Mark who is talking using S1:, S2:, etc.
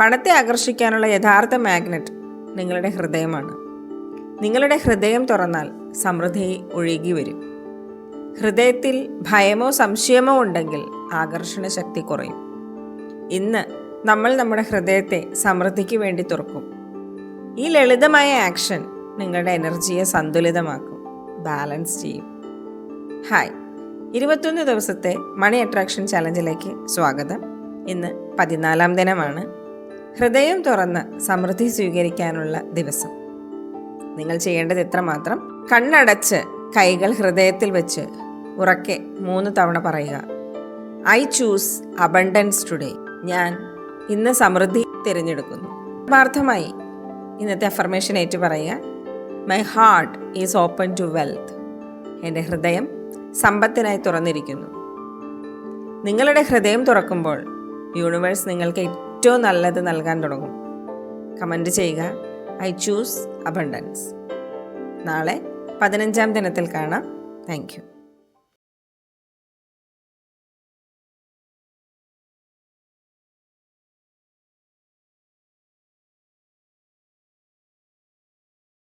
S1: പണത്തെ ആകർഷിക്കാനുള്ള യഥാർത്ഥ മാഗ്നറ്റ് നിങ്ങളുടെ ഹൃദയമാണ്. നിങ്ങളുടെ ഹൃദയം തുറന്നാൽ സമൃദ്ധി ഒഴുകി വരും. ഹൃദയത്തിൽ ഭയമോ സംശയമോ ഉണ്ടെങ്കിൽ ആകർഷണ ശക്തി കുറയും. ഇന്ന് നമ്മൾ നമ്മുടെ ഹൃദയത്തെ സമൃദ്ധിക്ക് വേണ്ടി തുറക്കും. ഈ ലളിതമായ ആക്ഷൻ നിങ്ങളുടെ എനർജിയെ സന്തുലിതമാക്കും. ബാലൻസ് ചെയ്യും. ഹായ്. ഇരുപത്തൊന്ന് ദിവസത്തെ മണി അട്രാക്ഷൻ ചലഞ്ചിലേക്ക് സ്വാഗതം. ഇന്ന് പതിനാലാം ദിനമാണ്. ഹൃദയം തുറന്ന് സമൃദ്ധി സ്വീകരിക്കാനുള്ള ദിവസം. നിങ്ങൾ ചെയ്യേണ്ടത് ഇത്രമാത്രം കണ്ണടച്ച് കൈകൾ ഹൃദയത്തിൽ വെച്ച് ഉറക്കെ മൂന്ന് തവണ പറയുക. I choose abundance today. ഞാൻ ഇന്ന് സമൃദ്ധി തിരഞ്ഞെടുക്കുന്നു. പാർത്ഥമായി ഇന്നത്തെ അഫർമേഷൻ ഏറ്റു പറയുക my heart is open to wealth എന്റെ ഹൃദയം സമ്പത്തിനായി തുറന്നിരിക്കുന്നു. നിങ്ങളുടെ ഹൃദയം തുറക്കുമ്പോൾ യൂണിവേഴ്സ് നിങ്ങൾക്ക് ഏറ്റവും നല്ലത് നൽകാൻ തുടങ്ങും. കമന്റ് ചെയ്യുക. I choose abundance. നാളെ പതിനഞ്ചാം ദിനത്തിൽ കാണാം. Thank you.